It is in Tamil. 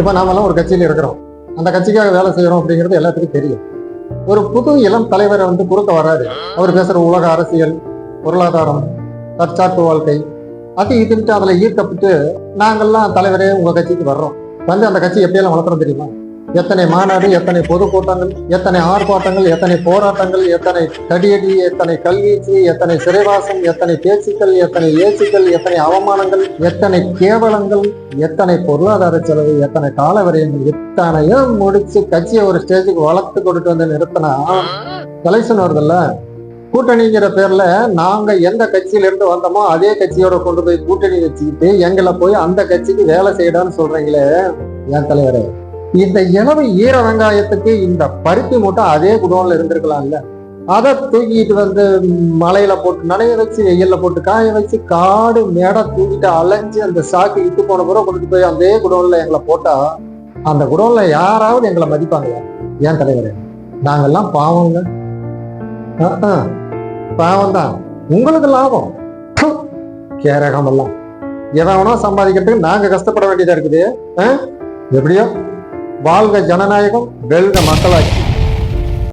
இப்போ நாமெல்லாம் ஒரு கட்சியில் இருக்கிறோம். அந்த கட்சிக்காக வேலை செய்யறோம் அப்படிங்கிறது எல்லாத்துக்கும் தெரியும். ஒரு புது இளம் தலைவரை வந்து குறுக்க வராது. அவர் பேசுற உலக அரசியல் பொருளாதாரம் தற்சாட்டு வாழ்க்கை அது இதுன்ட்டு அதுல ஈர்க்கப்பட்டு நாங்கள்லாம் தலைவரே உங்க கட்சிக்கு வர்றோம். வந்து அந்த கட்சி எப்படியெல்லாம் வளர்த்துறோம் தெரியுமா? எத்தனை மாநாடு எத்தனை பொதுக்கூட்டங்கள் எத்தனை ஆர்ப்பாட்டங்கள் எத்தனை போராட்டங்கள் எத்தனை தடியடி எத்தனை கல்வீச்சு எத்தனை சிறைவாசம் எத்தனை பேச்சுக்கள் எத்தனை ஏச்சுக்கள் எத்தனை அவமானங்கள் எத்தனை கேவலங்கள் எத்தனை பொருளாதார செலவு எத்தனை கால விரயங்கள் எத்தனையும் முடிச்சு கட்சியை ஒரு ஸ்டேஜுக்கு வளர்த்து கொடுத்து வந்து நிறுத்தினா கலெக்ஷன் வருதுல்ல கூட்டணிங்கிற பேர்ல நாங்க எந்த கட்சியில இருந்து வந்தோமோ அதே கட்சியோட கொண்டு போய் கூட்டணி வச்சுக்கிட்டு எங்களை போய் அந்த கட்சிக்கு வேலை செய்யடான்னு சொல்றீங்களே என் தலைவரே. இந்த இளவு ஈர வெங்காயத்துக்கு இந்த பருத்தி மூட்டை அதே குடோன்ல இருந்திருக்கலாம்ல. அதை தூக்கிட்டு வந்து மலையில போட்டு நனைய வச்சு வெயில்ல போட்டு காய வச்சு காடு மேடை தூக்கிட்டு அலைஞ்சு அந்த சாக்கு இட்டு போன பிறகு கொண்டுட்டு போய் அதே குடோன்ல எங்களை போட்டா அந்த குடோன்ல யாராவது எங்களை மதிப்பாங்களா? ஏன் தலைவர்? நாங்கெல்லாம் பாவங்க. பாவம் தான் உங்களுக்கு லாபம். கேரகம் எல்லாம். எவனோ சம்பாதிக்கிறதுக்கு நாங்க கஷ்டப்பட வேண்டியதா இருக்குது. ஆ? எப்படியோ? வாழ்க ஜனநாயகம் வெல்க மக்களாட்சி